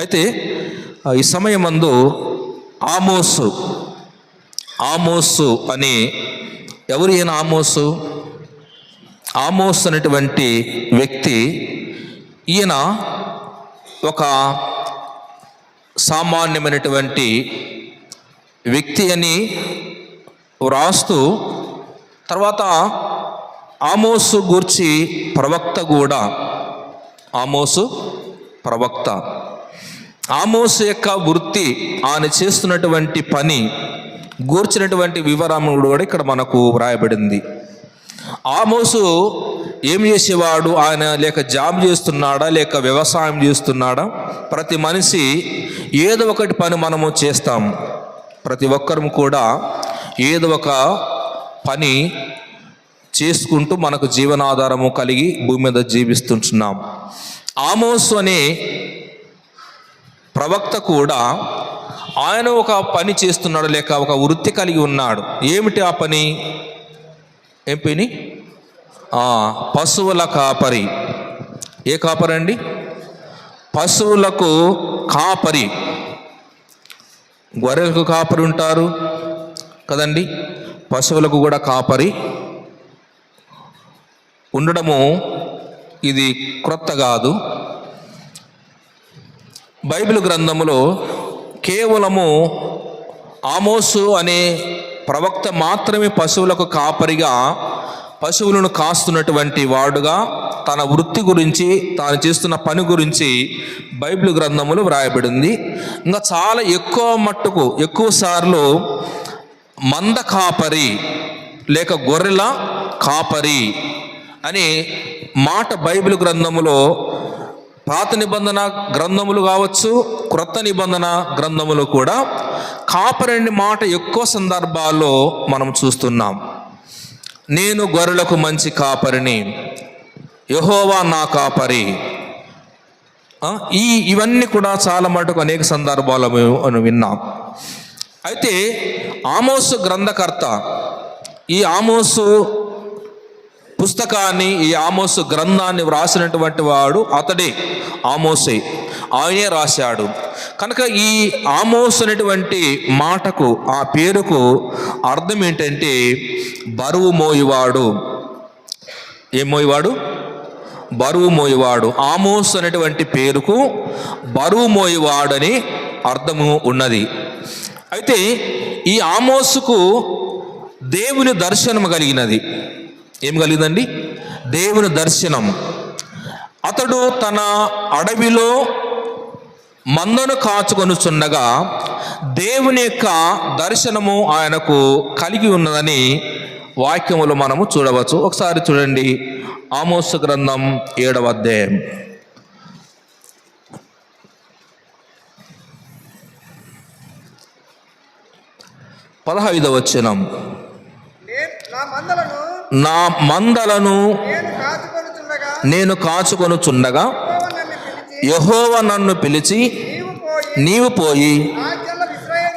అయితే ఈ సమయమందు ఆమోసు ఆమోసు అని ఎవరు ఈయన ఆమోసు? ఆమోస్ అనేటువంటి వ్యక్తి ఈయన ఒక సామాన్యమైనటువంటి వ్యక్తి అని వ్రాస్తూ తర్వాత ఆమోసు గూర్చి ప్రవక్త కూడా ఆమోసు ప్రవక్త. ఆమోస యొక్క వృత్తి ఆయన చేస్తున్నటువంటి పని గూర్చినటువంటి వివరములు కూడా ఇక్కడ మనకు వ్రాయబడింది. ఆమోసు ఏం చేసేవాడు? ఆయన లేక జాబ్ చేస్తున్నాడా? లేక వ్యవసాయం చేస్తున్నాడా? ప్రతి మనిషి ఏదో ఒకటి పని మనము చేస్తాం ప్రతి ఒక్కరము కూడా ఏదో ఒక పని చేసుకుంటూ మనకు జీవనాధారము కలిగి భూమి మీద జీవిస్తుంటున్నాం ఆమోసు అనే ప్రవక్త కూడా ఆయన ఒక పని చేస్తున్నాడు లేక ఒక వృత్తి కలిగి ఉన్నాడు. ఏమిటి ఆ పని? ఏం పని? పశువుల కాపరి. ఏ కాపరి అండి పశువులకు కాపరి. గొర్రెలకు కాపరి ఉంటారు కదండి. పశువులకు కూడా కాపరి. ఉండడము ఇది క్రొత్త కాదు. బైబిల్ గ్రంథములో కేవలము ఆమోసు అనే ప్రవక్త మాత్రమే పశువులకు కాపరిగా పశువులను కాస్తున్నటువంటి వాడుగా తన వృత్తి గురించి తాను చేస్తున్న పని గురించి బైబిల్ గ్రంథములు వ్రాయబడింది. ఇంకా చాలా ఎక్కువ మట్టుకు ఎక్కువ సార్లు మంద కాపరి లేక గొర్రెల కాపరి అనే మాట బైబిల్ గ్రంథములో పాత నిబంధన గ్రంథములు కావచ్చు క్రొత్త నిబంధన గ్రంథములు కూడా కాపరని మాట ఎక్కువ సందర్భాల్లో మనం చూస్తున్నాం. నేను గొర్రెలకు మంచి కాపరిని యహోవా నా కాపరి. ఈ ఇవన్నీ కూడా చాలా మటుకు అనేక సందర్భాలు మనం విన్నాం. అయితే ఆమోసు గ్రంథకర్త ఈ ఆమోసు పుస్తకాన్ని ఈ ఆమోసు గ్రంథాన్ని వ్రాసినటువంటి వాడు అతడే ఆమోసే. ఆయనే రాశాడు. కనుక ఈ ఆమోస్ అనేటువంటి మాటకు ఆ పేరుకు అర్థం ఏంటంటే బరువు మోయివాడు. ఏం మోయివాడు? బరువు మోయివాడు. ఆమోస్ అనేటువంటి పేరుకు బరువు మోయివాడని అర్థము ఉన్నది. అయితే ఈ ఆమోసుకు దేవుని దర్శనం కలిగినది. ఏం కలిగిందండి? దేవుని దర్శనం. అతడు తన అడవిలో మందను కాచుకొనుచుండగా దేవుని యొక్క దర్శనము ఆయనకు కలిగి ఉన్నదని వాక్యములు మనము చూడవచ్చు. ఒకసారి చూడండి. ఆమోస గ్రంథం ఏడవ అధ్యాయం. పదహైదవ వచనం. నా మందలను నా మందలను నేను కాచుకొనుచుండగా యహోవ నన్ను పిలిచి నీవు పోయి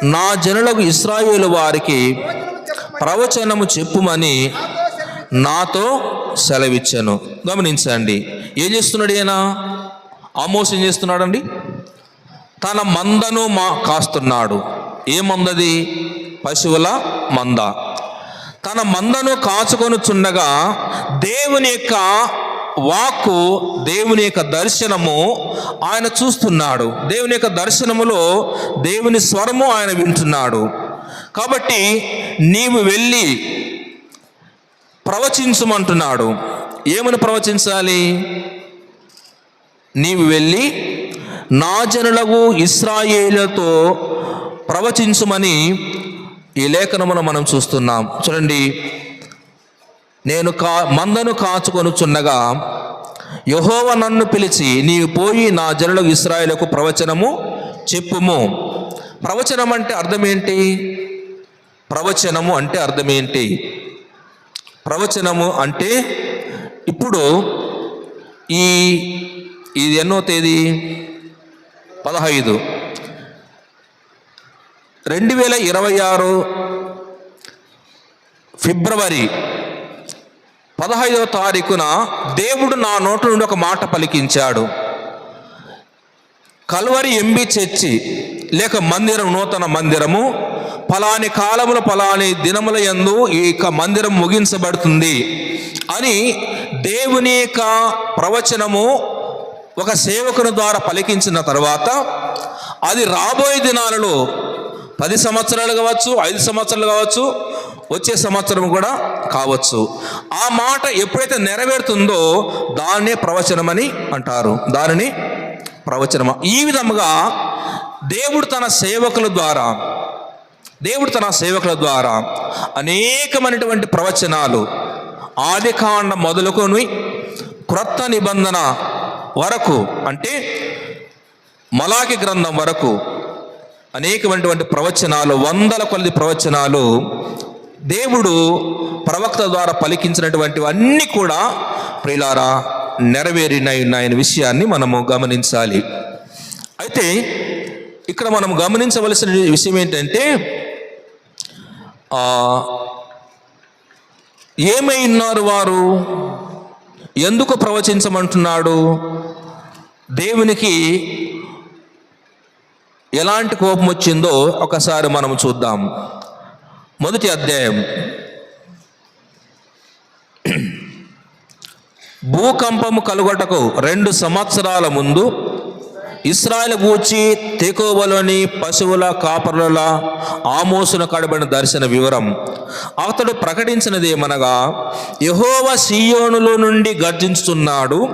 నా జనులకు ఇస్రాయేలు వారికి ప్రవచనము చెప్పుమని నాతో సెలవిచ్చాను. గమనించండి ఏం చేస్తున్నాడు ఈయన? ఆమోస్ ఏం చేస్తున్నాడండి? తన మందను మా కాస్తున్నాడు. ఏ మందది? పశువుల మంద. తన మందను కాచుకొనుచుండగా దేవుని యొక్క వాక్కు దేవుని యొక్క దర్శనము ఆయన చూస్తున్నాడు. దేవుని యొక్క దర్శనములో దేవుని స్వరము ఆయన వింటున్నాడు. కాబట్టి నీవు వెళ్ళి ప్రవచించమంటున్నాడు. ఏమని ప్రవచించాలి? నీవు వెళ్ళి నా జనులకు ఇస్రాయేలతో ప్రవచించుమని ఈ లేఖనమును మనం చూస్తున్నాం. చూడండి. నేను కా మందను కాచుకొనుచున్నగా యహోవ నన్ను పిలిచి నీవు పోయి నా జనులకు ఇస్రాయలకు ప్రవచనము చెప్పుము. ప్రవచనం అంటే అర్థం ఏంటి ప్రవచనము అంటే అర్థం ఏంటి ప్రవచనము అంటే ఇప్పుడు ఈ ఇది ఎన్నో తేదీ? పదహైదు. రెండు వేల ఇరవై ఆరు ఫిబ్రవరి పదహైదవ తారీఖున దేవుడు నా నోటి నుండి ఒక మాట పలికించాడు. కల్వరి ఎంబి చర్చి లేక మందిరం నూతన మందిరము ఫలాని కాలముల ఫలాని దినముల యందు ఈ యొక్క మందిరం ముగించబడుతుంది అని దేవుని యొక్క ప్రవచనము ఒక సేవకుని ద్వారా పలికించిన తర్వాత అది రాబోయే దినాలలో పది సంవత్సరాలు కావచ్చు ఐదు సంవత్సరాలు కావచ్చు వచ్చే సంవత్సరం కూడా కావచ్చు. ఆ మాట ఎప్పుడైతే నెరవేరుతుందో దాన్నే ప్రవచనమని అంటారు. దానిని ప్రవచనమ? ఈ విధముగా దేవుడు తన సేవకుల ద్వారా దేవుడు తన సేవకుల ద్వారా అనేకమైనటువంటి ప్రవచనాలు ఆదికాండ మొదలుకొని క్రొత్త నిబంధన వరకు అంటే మలాకి గ్రంథం వరకు అనేకమైనటువంటి ప్రవచనాలు వందల కొలది ప్రవచనాలు దేవుడు ప్రవక్త ద్వారా పలికించినటువంటి అన్నీ కూడా ప్రియులారా నెరవేరినాయి ఉన్నాయని విషయాన్ని మనము గమనించాలి. అయితే ఇక్కడ మనం గమనించవలసిన విషయం ఏంటంటే ఏమై ఉన్నారు వారు? ఎందుకు ప్రవచించమంటున్నాడు? దేవునికి ఎలాంటి కోపం వచ్చిందో ఒకసారి మనం చూద్దాం. మొదటి అధ్యాయం. భూకంపము కలుగటకు రెండు సంవత్సరాల ముందు ఇస్రాయల్ గూర్చి తెకోవలోని పశువుల కాపరుల ఆమోసున కడబడిన దర్శన వివరం. అతడు ప్రకటించినది ఏమనగా యహోవ సీయోనులో నుండి గర్జించుతున్నాడు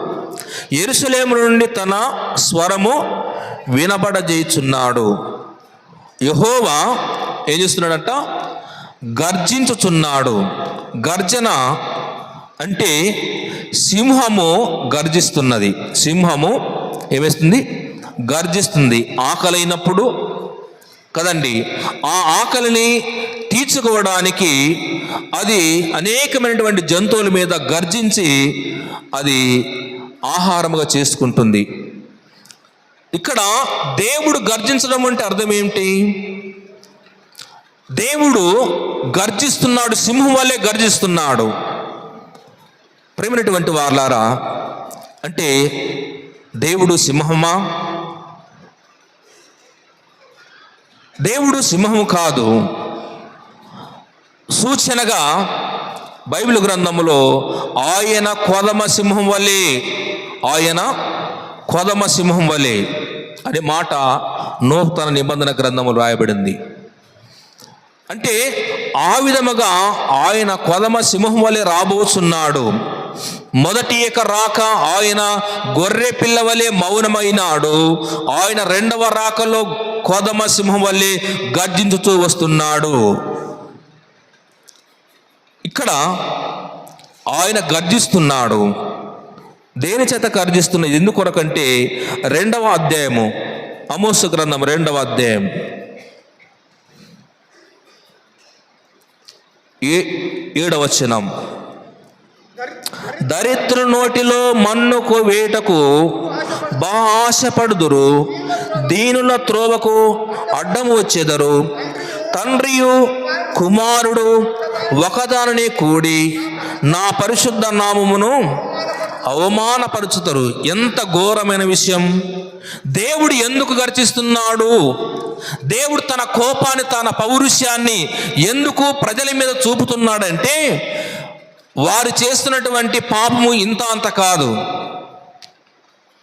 ఎరుసలేము నుండి తన స్వరము వినబడజేయుచున్నాడు. యహోవా ఏం చేస్తున్నాడంట? గర్జించుచున్నాడు. గర్జన అంటే సింహము గర్జిస్తున్నది. సింహము ఏమేస్తుంది? గర్జిస్తుంది. ఆకలైనప్పుడు కదండి ఆ ఆకలిని తీర్చుకోవడానికి అది అనేకమైనటువంటి జంతువుల మీద గర్జించి అది ఆహారముగా చేసుకుంటుంది. ఇక్కడ దేవుడు గర్జించడం అంటే అర్థం ఏమిటి? దేవుడు గర్జిస్తున్నాడు సింహం వల్లే గర్జిస్తున్నాడు. ప్రేమైనటువంటి వార్లారా అంటే దేవుడు సింహమా? దేవుడు సింహము కాదు. సూచనగా బైబిల్ గ్రంథములో ఆయన కొదమ సింహం వలె ఆయన కొదమ సింహం వలె అనే మాట నూతన నిబంధన గ్రంథంలో రాయబడింది. అంటే ఆ విధముగా ఆయన కొదమ సింహం వలె రాబోతున్నాడు మొదటి ఏక రాక ఆయన గొర్రె పిల్ల వలె మౌనమైనాడు. ఆయన రెండవ రాకలో కొదమ సింహం వల్లే గర్జించుతూ వస్తున్నాడు. ఇక్కడ ఆయన గర్జిస్తున్నాడు. దేని చేత గర్జిస్తున్నది ఎందుకొరకంటే రెండవ అధ్యాయము. అమోస గ్రంథం రెండవ అధ్యాయం. ఏ ఏడవచనం. దరిద్ర నోటిలో మన్నుకు వేటకు బాశపడుదురు దీనుల త్రోవకు అడ్డం వచ్చేదరు. తండ్రియు కుమారుడు ఒకదానిని కూడి నా పరిశుద్ధ నామమును అవమానపరుచుతారు. ఎంత ఘోరమైన విషయం. దేవుడు ఎందుకు గర్జిస్తున్నాడు? దేవుడు తన కోపాన్ని తన పౌరుష్యాన్ని ఎందుకు ప్రజల మీద చూపుతున్నాడంటే వారు చేస్తున్నటువంటి పాపము ఇంత అంత కాదు.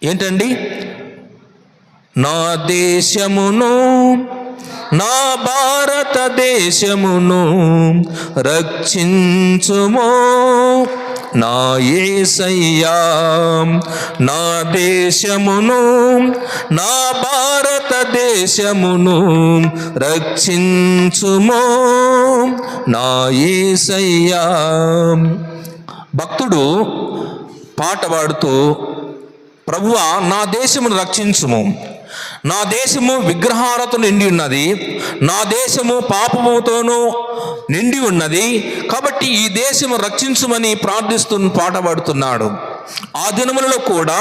ఏంటండి? నా దేశమును నా భారతదేశమును రక్షించుమో నా ఏసయ్యా నా దేశమును నా భారతదేశమును రక్షించుమో నా ఏసయ్యా. భక్తుడు పాట పాడుతూ ప్రభువా నా దేశమును రక్షించుము. నా దేశము విగ్రహాలతో నిండి ఉన్నది నా దేశము పాపముతోనూ నిండి ఉన్నది కాబట్టి ఈ దేశము రక్షించుమని ప్రార్థిస్తూ పాట పాడుతున్నాడు. ఆ దినములలో కూడా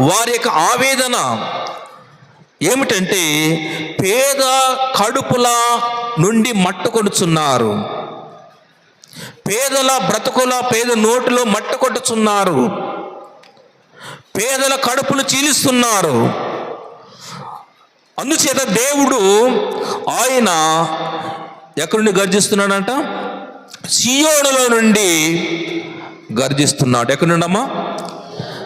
వారి యొక్క ఆవేదన ఏమిటంటే పేద కడుపుల నుండి మట్టుకొనుచున్నారు పేదల బ్రతుకుల పేద నోటిలో మట్టుకొట్టుచున్నారు పేదల కడుపులు చీలిస్తున్నారు. అందుచేత దేవుడు ఆయన ఎక్కడి నుండి గర్జిస్తున్నాడంట? సియోడులో నుండి గర్జిస్తున్నాడు. ఎక్కడి నుండి అమ్మా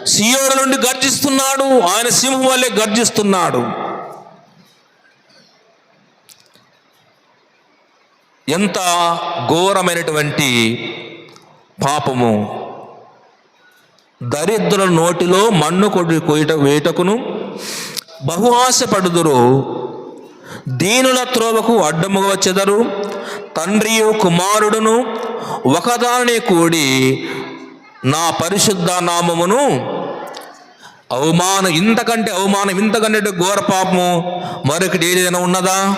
సియోడు నుండి గర్జిస్తున్నాడు. ఆయన సింహం వల్లే గర్జిస్తున్నాడు. ఎంత ఘోరమైనటువంటి పాపము. దరిద్రుల నోటిలో మన్ను కొడి కొయ్యట వేటకును బహు ఆశపడుదురు. దీనుల త్రోవకు అడ్డముగా వచ్చెదరు. తండ్రియు కుమారుడును ఒకదాని కూడి నా పరిశుద్ధ నామమును అవమానం ఇంతకంటే అవమానం ఇంతకంటే ఘోర పాపము మరొకటి ఏదైనా ఉన్నదా?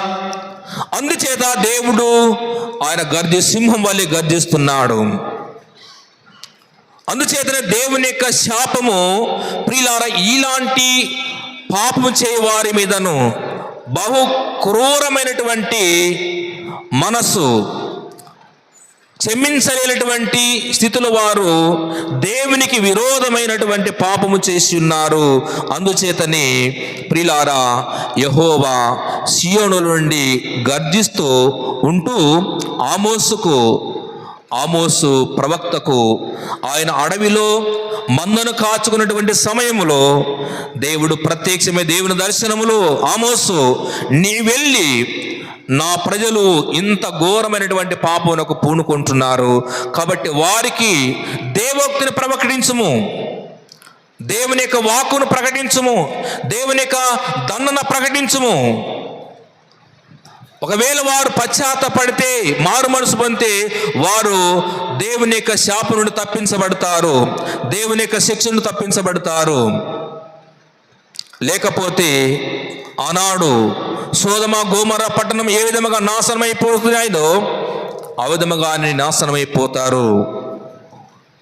అందుచేత దేవుడు ఆయన గర్జి సింహం వల్లే గర్జిస్తున్నాడు. అందుచేతనే దేవుని యొక్క శాపము ప్రియులార ఇలాంటి పాపము చేయవారి మీదను బహు క్రూరమైనటువంటి మనస్సు క్షమించలేనటువంటి స్థితిలో వారు దేవునికి విరోధమైనటువంటి పాపము చేసి ఉన్నారు. అందుచేతనే ప్రిలారా యహోవా సియోను నుండి గర్జిస్తూ ఉంటూ ఆమోసుకు ఆమోసు ప్రవక్తకు ఆయన అడవిలో మందను కాచుకున్నటువంటి సమయంలో దేవుడు ప్రత్యక్షమే దేవుని దర్శనములో ఆమోసు నీ వెళ్ళి నా ప్రజలు ఇంత ఘోరమైనటువంటి పాపమునకు పూనుకుంటున్నారు. కాబట్టి వారికి దేవోక్తిని ప్రకటించుము. దేవుని యొక్క వాక్కును ప్రకటించుము. దేవుని యొక్క దండన ప్రకటించుము. ఒకవేళ వారు పశ్చాత్తపడితే మారు మనసు పొందితే వారు దేవుని యొక్క శాపం నుండి తప్పించబడతారు. దేవుని యొక్క శిక్ష నుండి తప్పించబడతారు. లేకపోతే ఆనాడు సోదమ గోమర పట్టణం ఏ విధముగా నాశనమైపోతున్నాయో ఆ విధముగా నాశనమైపోతారు.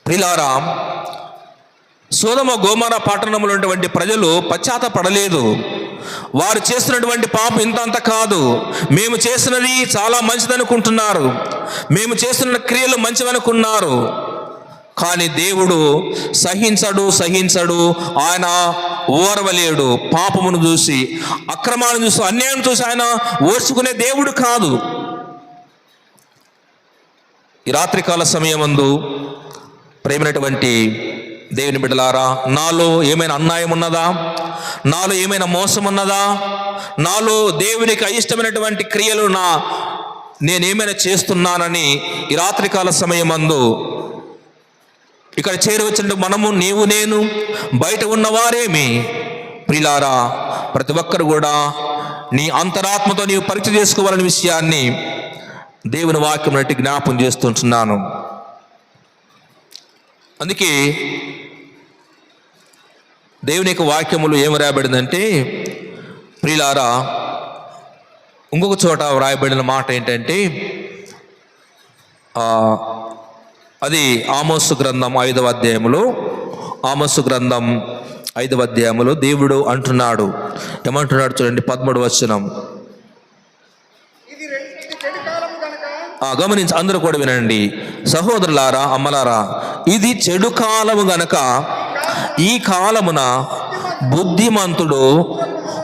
ప్రిలారా సోదమ గోమర పట్టణంలో ఉన్నటువంటి ప్రజలు పశ్చాత్తపడలేదు. వారు చేస్తున్నటువంటి పాపం ఇంత అంత కాదు. మేము చేసినది చాలా మంచిదనుకుంటున్నారు. మేము చేస్తున్న క్రియలు మంచివనుకున్నారు. కానీ దేవుడు సహించడు సహించడు. ఆయన ఓర్వలేడు. పాపమును చూసి అక్రమాలను చూసి అన్యాయం చూసి ఆయన ఓర్చుకునే దేవుడు కాదు. ఈ రాత్రికాల సమయమందు ప్రేమైనటువంటి దేవుని బిడ్డలారా నాలో ఏమైనా అన్యాయం ఉన్నదా? నాలో ఏమైనా మోసం ఉన్నదా? నాలో దేవునికి అయిష్టమైనటువంటి క్రియలు నా నేనేమైనా చేస్తున్నానని ఈ రాత్రికాల సమయమందు ఇక్కడ చేరవచ్చిన మనము నీవు నేను బయట ఉన్నవారేమి? ప్రిలారా ప్రతి ఒక్కరు కూడా నీ అంతరాత్మతో నీవు పరీక్ష చేసుకోవాలనే విషయాన్ని దేవుని వాక్యం నటి జ్ఞాపం చేస్తుంటున్నాను. అందుకే దేవుని యొక్క వాక్యములు ఏమి రాయబడిందంటే ప్రిలారా ఇంకొక చోట వ్రాయబడిన మాట ఏంటంటే అది ఆమోసు గ్రంథం ఐదవ అధ్యాయములో ఆమోసు గ్రంథం ఐదవ అధ్యాయములో దేవుడు అంటున్నాడు. ఏమంటున్నాడు చూడండి పదమూడు వచనం. గమనించి అందరూ కూడా వినండి. సహోదరులారా అమ్మలారా ఇది చెడు కాలము గనక ఈ కాలమున బుద్ధిమంతుడు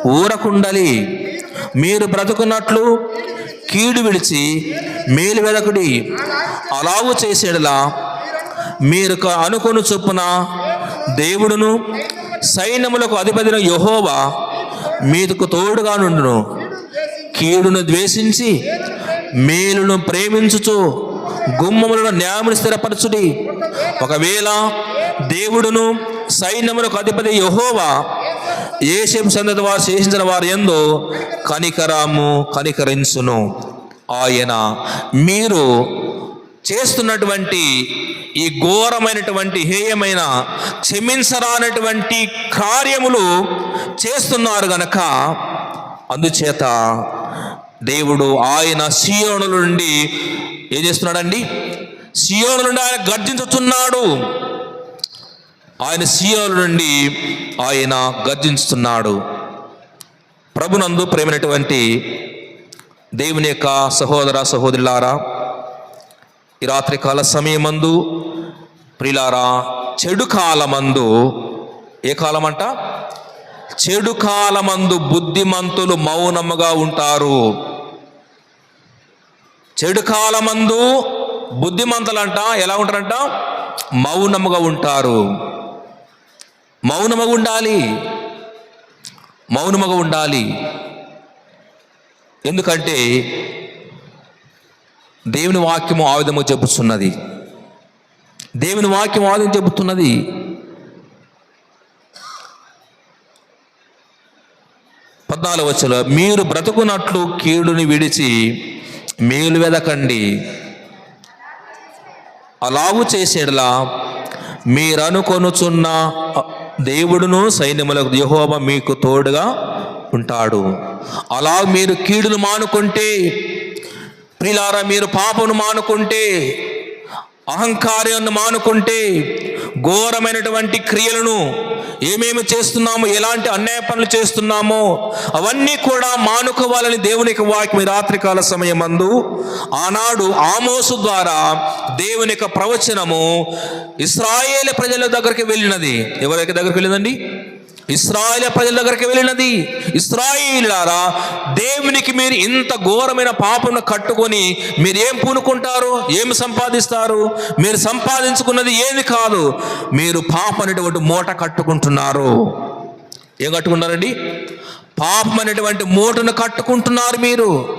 ఊరకుండలి. మీరు బ్రతుకున్నట్లు కీడు విడిచి మేలు వెదకుడి. అలావు చేసేడులా మీరు క- చొప్పున దేవుడును సైన్యములకు అధిపతిన యహోవా మీదకు తోడుగా నుండును. కీడును ద్వేషించి మేలును ప్రేమించుచు గుమ్మములను న్యాయమును స్థిరపరచుడి. ఒకవేళ దేవుడును సైన్యములకు అధిపతి యహోవా ఏషం సందతి వారు శేషించిన వారు ఎందు కనికరాము కనికరించును. ఆయన మీరు చేస్తున్నటువంటి ఈ ఘోరమైనటువంటి హేయమైన క్షమించరానటువంటి కార్యములు చేస్తున్నారు గనక అందుచేత దేవుడు ఆయన సియోనుల నుండి ఏం చేస్తున్నాడండి? సియోనుల నుండి ఆయన గర్జించుతున్నాడు ఆయన సియోను నుండి ఆయన గర్జించుతున్నాడు. ప్రభునందు ప్రేమైనటువంటి దేవుని యొక్క సహోదర సహోదరులారా ఈ రాత్రికాల సమయమందు ప్రిలారా చెడు కాలమందు ఏ కాలమంట? చెడు కాలమందు బుద్ధిమంతులు మౌనముగా ఉంటారు. చెడు కాలమందు బుద్ధిమంతులంట ఎలా ఉంటారంట? మౌనముగా ఉంటారు. మౌనముగా ఉండాలి. మౌనముగా ఉండాలి. ఎందుకంటే దేవుని వాక్యము ఆ విధము చెబుతున్నది. దేవుని వాక్యం ఆ విధంగా చెబుతున్నది. పద్నాలుగు వచ్చల మీరు బ్రతుకున్నట్లు కీడుని విడిచి మేలు వెదకండి. అలాగు చేసేలా మీరు అనుకొనుచున్న దేవుడును సైన్యములకు యెహోవా మీకు తోడుగా ఉంటాడు. అలా మీరు కీడును మానుకుంటే ప్రిలారా మీరు పాపను మానుకుంటే అహంకారాన్ని మానుకుంటే ఘోరమైనటువంటి క్రియలను ఏమేమి చేస్తున్నామో ఎలాంటి అన్యాయ పనులు చేస్తున్నామో అవన్నీ కూడా మానుకోవాలని దేవునికి వాక్యం రాత్రికాల సమయమందు. ఆనాడు ఆమోసు ద్వారా దేవుని యొక్క ప్రవచనము ఇస్రాయేల్ ప్రజల దగ్గరికి వెళ్ళినది. ఎవరి దగ్గరికి వెళ్ళిందండి? ఇస్రాయిల ప్రజల దగ్గరికి వెళ్ళినది. ఇస్రాయిలారా దేవునికి మీరు ఇంత ఘోరమైన పాపను కట్టుకొని మీరు ఏం పూనుకుంటారు? ఏమి సంపాదిస్తారు? మీరు సంపాదించుకున్నది ఏది కాదు. మీరు పాపం అనేటువంటి మూట కట్టుకుంటున్నారు. ఏం కట్టుకున్నారండి పాపం అనేటువంటి మూటను కట్టుకుంటున్నారు మీరు.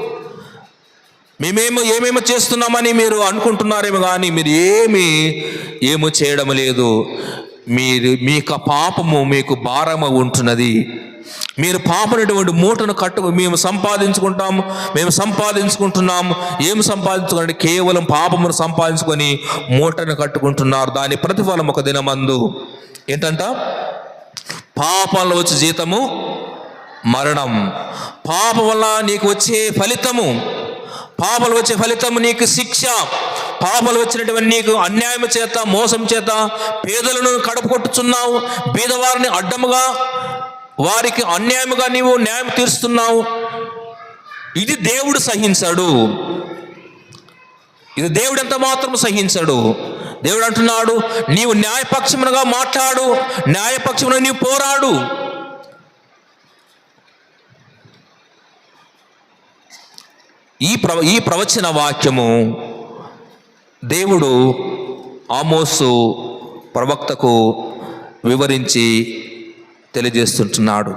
మేమేమో ఏమేమో చేస్తున్నామని మీరు అనుకుంటున్నారేమో కానీ మీరు ఏమి ఏమో చేయడం లేదు. మీరు మీ యొక్క పాపము మీకు భారము ఉంటున్నది. మీరు పాపనటువంటి మూటను కట్టు మేము సంపాదించుకుంటాము మేము సంపాదించుకుంటున్నాము. ఏమి సంపాదించుకుంటే కేవలం పాపమును సంపాదించుకొని మూటను కట్టుకుంటున్నారు. దాని ప్రతిఫలం ఒక దినమందు. ఏంటంట? పాపంలో వచ్చే జీతము మరణం. పాపం వల్ల నీకు వచ్చే ఫలితము. పాపలు వచ్చే ఫలితము నీకు శిక్ష. పాపలు వచ్చినటువంటి నీకు అన్యాయం చేత మోసం చేత పేదలను కడపకొట్టుచున్నావు బీదవారిని అడ్డముగా వారికి అన్యాయముగా నీవు న్యాయం తీరుస్తున్నావు. ఇది దేవుడు సహించాడు. ఇది దేవుడు ఎంత మాత్రం సహించాడు. దేవుడు అంటున్నాడు నీవు న్యాయపక్షమునగా మాట్లాడు న్యాయపక్షమును నీవు పోరాడు. ఈ ప్ర ఈ ప్రవచన వాక్యము దేవుడు ఆమోసు ప్రవక్తకు వివరించి తెలియజేస్తుంటున్నాడు.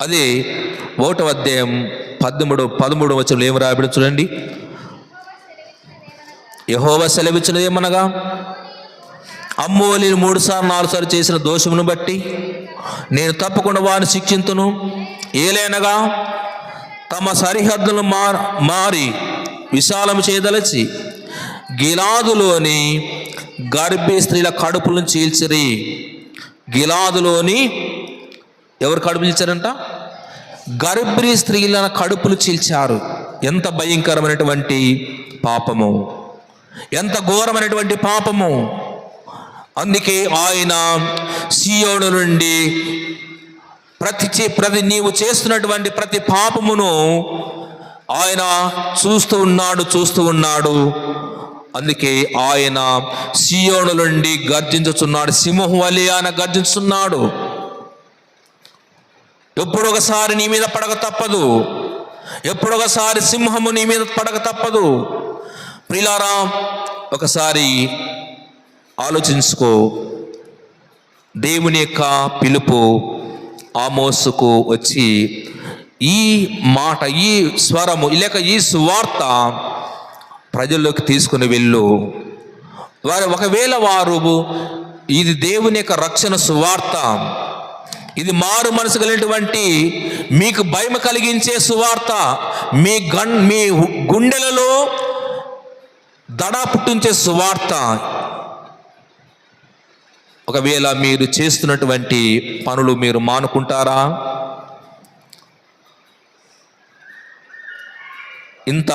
అది ఒకటో అధ్యాయం పద్మూడు పదమూడు వచ్చిన ఏమి రాబడి చూడండి. యహోవ సెలవిచ్చినది ఏమనగా అమ్మోలిని మూడు సార్లు చేసిన దోషమును బట్టి నేను తప్పకుండా వారిని శిక్షింతును. ఏలైనగా తమ సరిహద్దులు మారి విశాలము చేయదలచి గిలాదులోని గర్భి స్త్రీల కడుపులను చీల్చిరి. గిలాదులోని ఎవరు కడుపు చీల్చారంట? గర్భిణీ స్త్రీల కడుపులు చీల్చారు. ఎంత భయంకరమైనటువంటి పాపము. ఎంత ఘోరమైనటువంటి పాపము. అందుకే ఆయన సీయోడు నుండి ప్రతి ప్రతి నీవు చేస్తున్నటువంటి ప్రతి పాపమును ఆయన చూస్తూ ఉన్నాడు చూస్తూ ఉన్నాడు. అందుకే ఆయన సియోను నుండి గర్జించుచున్నాడు సింహం వలి ఆయన గర్జించుతున్నాడు ఎప్పుడొకసారి నీ మీద పడక తప్పదు. ఎప్పుడొకసారి సింహము నీ మీద పడక తప్పదు. ప్రిలారా ఒకసారి ఆలోచించుకో. దేవుని యొక్క పిలుపు ఆమోసుకు వచ్చి ఈ మాట ఈ స్వరము లేక ఈ సువార్త ప్రజల్లోకి తీసుకుని వెళ్ళు. వారు ఒకవేళ వారు ఇది దేవుని యొక్క రక్షణ సువార్త ఇది మారు మనసు కలిగినటువంటి మీకు భయం కలిగించే సువార్త మీ గన్ మీ గుండెలలో దడ పుట్టించే సువార్త. ఒకవేళ మీరు చేస్తున్నటువంటి పనులు మీరు మానుకుంటారా? ఇంత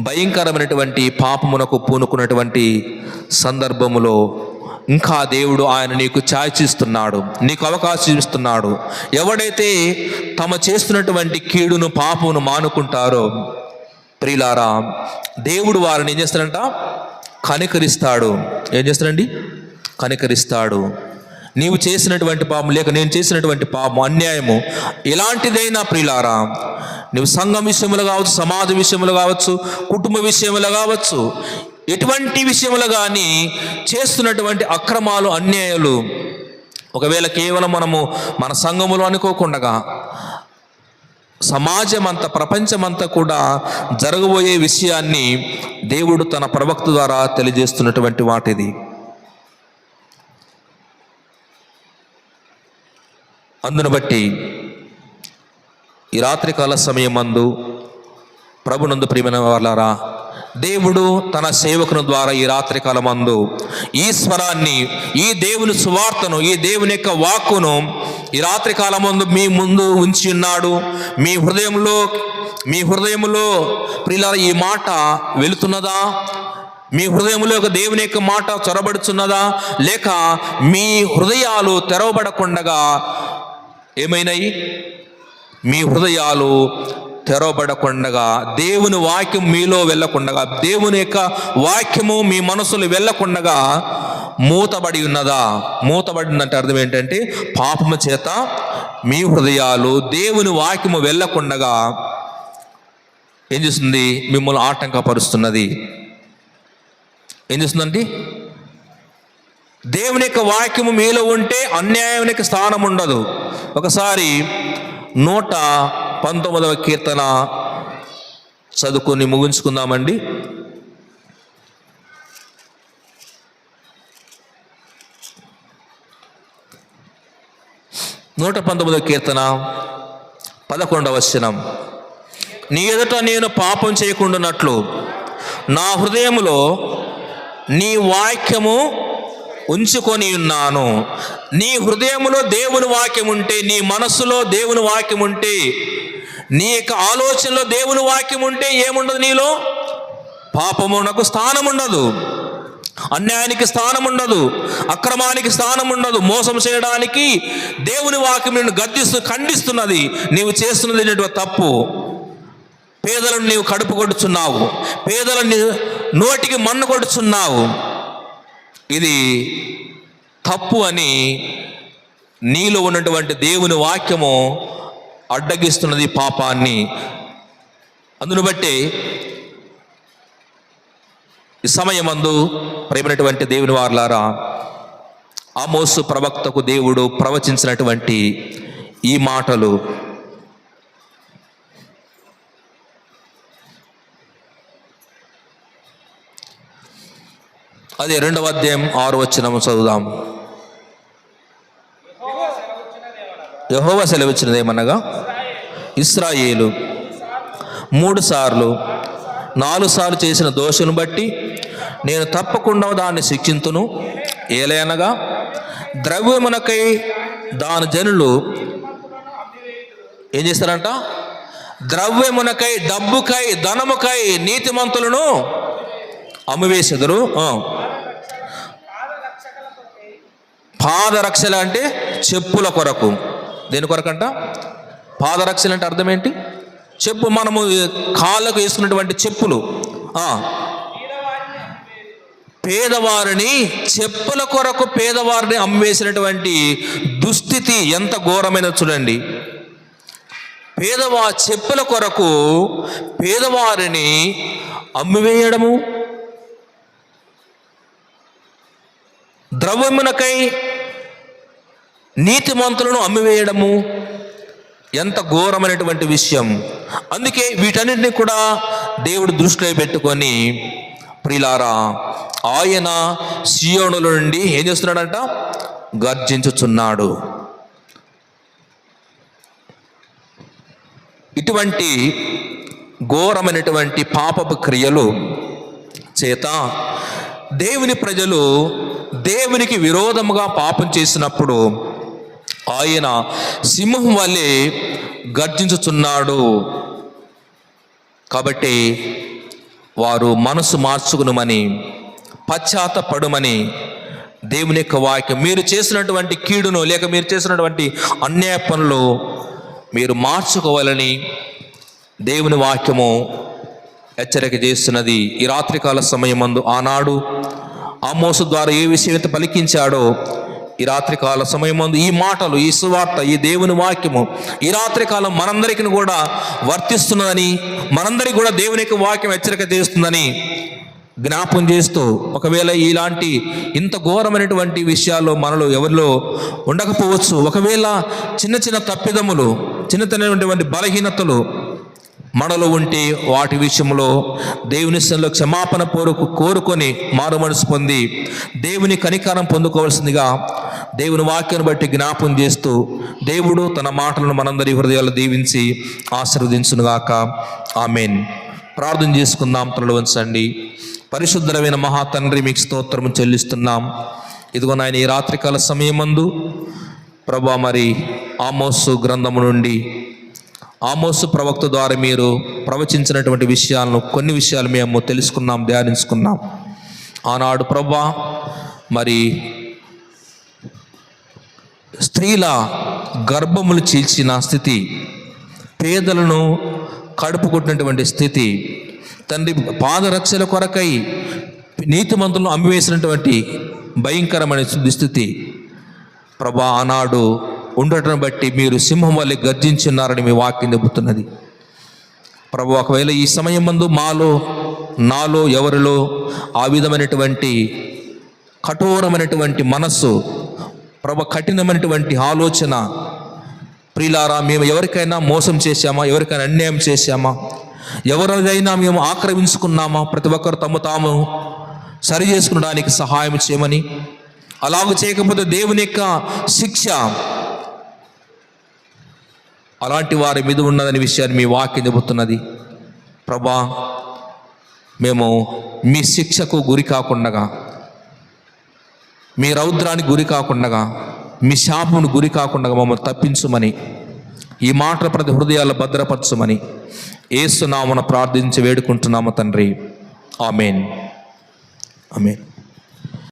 భయంకరమైనటువంటి పాపమునకు పూనుకున్నటువంటి సందర్భములో ఇంకా దేవుడు ఆయన నీకు ఛాయచిస్తున్నాడు నీకు అవకాశం ఇస్తున్నాడు. ఎవడైతే తమ చేస్తున్నటువంటి కీడును పాపమును మానుకుంటారో ప్రియులారా దేవుడు వారిని ఏం చేస్తాడంట? కనికరిస్తాడు. ఏం చేస్తాడండి? కనికరిస్తాడు. నీవు చేసినటువంటి పాపం లేక నేను చేసినటువంటి పాపం అన్యాయము ఎలాంటిదైనా ప్రియులారా నువ్వు సంఘం విషయములు కావచ్చు సమాజ విషయములు కావచ్చు కుటుంబ విషయములు కావచ్చు ఎటువంటి విషయములు కానీ చేస్తున్నటువంటి అక్రమాలు అన్యాయాలు ఒకవేళ కేవలం మనము మన సంఘములు అనుకోకుండా సమాజం అంతా ప్రపంచమంతా కూడా జరగబోయే విషయాన్ని దేవుడు తన ప్రవక్త ద్వారా తెలియజేస్తున్నటువంటి వాటిది. అందును బట్టి ఈ రాత్రికాల సమయం మందు ప్రభునందు ప్రియమైన వాళ్ళారా దేవుడు తన సేవకుని ద్వారా ఈ రాత్రికాల మందు ఈ స్వరాన్ని ఈ దేవుని సువార్తను ఈ దేవుని యొక్క వాక్కును ఈ రాత్రికాల మందు మీ ముందు ఉంచి ఉన్నాడు. మీ హృదయంలో మీ హృదయంలో ప్రియుల ఈ మాట వెళుతున్నదా మీ హృదయంలో ఒక దేవుని యొక్క మాట చొరబడుచున్నదా? లేక మీ హృదయాలు తెరవబడకుండగా ఏమైనాయి? మీ హృదయాలు తెరవబడకుండగా దేవుని వాక్యం మీలో వెళ్ళకుండగా దేవుని యొక్క వాక్యము మీ మనసులు వెళ్ళకుండగా మూతబడి ఉన్నదా? మూతబడి ఉన్నట్టు అర్థం ఏంటంటే పాపము చేత మీ హృదయాలు దేవుని వాక్యము వెళ్ళకుండగా ఏం చేస్తుంది? మిమ్మల్ని ఆటంకపరుస్తున్నది. ఏం చేస్తుందండి? దేవుని యొక్క వాక్యము మీలో ఉంటే అన్యాయానికి స్థానం ఉండదు ఒకసారి నూట పంతొమ్మిదవ కీర్తన చదువుకొని ముగించుకుందామండి. నూట పంతొమ్మిదవ కీర్తన పదకొండవ వచనం. నీ ఎదుట నేను పాపం చేయకుండానట్లు నా హృదయములో నీ వాక్యము ఉంచుకొని ఉన్నాను నీ హృదయములో దేవుని వాక్యం ఉంటే నీ మనస్సులో దేవుని వాక్యం ఉంటే నీ యొక్క ఆలోచనలో దేవుని వాక్యం ఉంటే ఏముండదు నీలో? పాపమునకు స్థానం ఉండదు అన్యాయానికి స్థానం ఉండదు అక్రమానికి స్థానం ఉండదు మోసం చేయడానికి దేవుని వాక్యం నిన్ను గద్దిస్తూ ఖండిస్తున్నది. నీవు చేస్తున్నది ఏంటంటే తప్పు. పేదలను నీవు కడుపు కొడుచున్నావు పేదలను నోటికి మన్ను కొడుచున్నావు ఇది తప్పు అని నీలో ఉన్నటువంటి దేవుని వాక్యము అడ్డగిస్తున్నది పాపాన్ని. అందును బట్టి ఈ సమయమందు ప్రేమైనటువంటి దేవుని వార్లారా ఆమోసు ప్రవక్తకు దేవుడు ప్రవచించినటువంటి ఈ మాటలు అది రెండవ అధ్యాయం ఆరు వచ్చిన చదువుదాం. యహోవ సెలవిచ్చినది ఏమనగా? ఇస్రాయేలు మూడు సార్లు నాలుగు సార్లు చేసిన దోషులను బట్టి నేను తప్పకుండా దాన్ని శిక్షింతును. ఏలయనగా ద్రవ్యమునకై దాని జనులు ఏం చేస్తారంట? ద్రవ్యమునకై డబ్బుకై ధనముకై నీతిమంతులను అమ్మివేసెదరు ఆ. పాదరక్షలు అంటే చెప్పుల కొరకు. దేని కొరకంట? పాదరక్షలు అంటే అర్థం ఏంటి? చెప్పు మనము కాళ్ళకు వేసుకున్నటువంటి చెప్పులు. పేదవారిని చెప్పుల కొరకు పేదవారిని అమ్మివేసినటువంటి దుస్థితి ఎంత ఘోరమైన చూడండి. పేదవా చెప్పుల కొరకు పేదవారిని అమ్మివేయడము ద్రవ్యమునకై నీతిమంతులను అమ్మివేయడము ఎంత ఘోరమైనటువంటి విషయం. అందుకే వీటన్నిటిని కూడా దేవుడు దృష్టిలో పెట్టుకొని ప్రిలారా ఆయన సియోనుల నుండి ఏం చేస్తున్నాడంట? గర్జించుచున్నాడు. ఇటువంటి ఘోరమైనటువంటి పాపపు క్రియలు చేత దేవుని ప్రజలు దేవునికి విరోధముగా పాపం చేసినప్పుడు ఆయన సింహం వల్లే గర్జించుచున్నాడు. కాబట్టి వారు మనసు మార్చుకునమని పశ్చాత్తపడుమని దేవుని యొక్క వాక్యం. మీరు చేసినటువంటి కీడును లేక మీరు చేసినటువంటి అన్యాయ పనులు మీరు మార్చుకోవాలని దేవుని వాక్యము హెచ్చరిక చేస్తున్నది. ఈ రాత్రికాల సమయమందు ఆనాడు ఆమోసు ద్వారా ఏ విషయం అయితే పలికించాడో ఈ రాత్రికాల సమయమందు ఈ మాటలు ఈ సువార్త ఈ దేవుని వాక్యము ఈ రాత్రికాలం మనందరికీ కూడా వర్తిస్తున్నదని మనందరికీ కూడా దేవుని యొక్క వాక్యం హెచ్చరిక చేస్తుందని జ్ఞాపం చేస్తూ ఒకవేళ ఇలాంటి ఇంత ఘోరమైనటువంటి విషయాల్లో మనలో ఎవరిలో ఉండకపోవచ్చు. ఒకవేళ చిన్న చిన్న తప్పిదములు చిన్న చిన్నటువంటి బలహీనతలు మనలో ఉంటే వాటి విషయంలో దేవుని సంలో క్షమాపణ కోరుకు కోరుకొని మారు మనసు పొంది దేవుని కనికారం పొందుకోవాల్సిందిగా దేవుని వాక్యాన్ని బట్టి జ్ఞాపం చేస్తూ దేవుడు తన మాటలను మనందరి హృదయాలు దీవించి ఆశీర్వదించునుగాక. ఆమెన్. ప్రార్థన చేసుకుందాం తనలు ఉంచండి పరిశుద్ధమైన మహా తండ్రి మీకు స్తోత్రము చెల్లిస్తున్నాం. ఇదిగో నాయన ఈ రాత్రికాల సమయమందు ప్రభా మరి ఆమోసు గ్రంథము నుండి ఆమోసు ప్రవక్త ద్వారా మీరు ప్రవచించినటువంటి విషయాలను కొన్ని విషయాలు మేము తెలుసుకున్నాం ధ్యానించుకున్నాం. ఆనాడు ప్రభా మరి స్త్రీల గర్భములు చీల్చిన స్థితి పేదలను కడుపు కొట్టినటువంటి స్థితి తండ్రి పాదరక్షల కొరకై నీతిమంతులను అమ్మివేసినటువంటి భయంకరమైన దుస్థితి ప్రభా ఆనాడు ఉండటం బట్టి మీరు సింహం వల్లే గర్జించున్నారని మీ వాక్యం చెబుతున్నది. ప్రభు ఒకవేళ ఈ సమయం మందు మాలో నాలో ఎవరిలో ఆ విధమైనటువంటి కఠోరమైనటువంటి మనస్సు ప్రభు కఠినమైనటువంటి ఆలోచన ప్రిలారా మేము ఎవరికైనా మోసం చేశామా? ఎవరికైనా అన్యాయం చేశామా? ఎవరిదైనా మేము ఆక్రమించుకున్నామా? ప్రతి ఒక్కరు తమ తాము సరి చేసుకునడానికి సహాయం చేయమని. అలాగ చేయకపోతే దేవుని యొక్క శిక్ష అలాంటి వారి మీద ఉన్నదని విషయాన్ని మీ వాక్యం చెబుతున్నది. ప్రభా మేము మీ శిక్షకు గురి కాకుండగా మీ రౌద్రానికి గురి కాకుండగా మీ శాపమును గురి కాకుండా మమ్మల్ని తప్పించుమని ఈ మాట ప్రతి హృదయాల్లో భద్రపరచుమని ఏసునామన ప్రార్థించి వేడుకుంటున్నాము తండ్రి. ఆమెన్. ఆమెన్.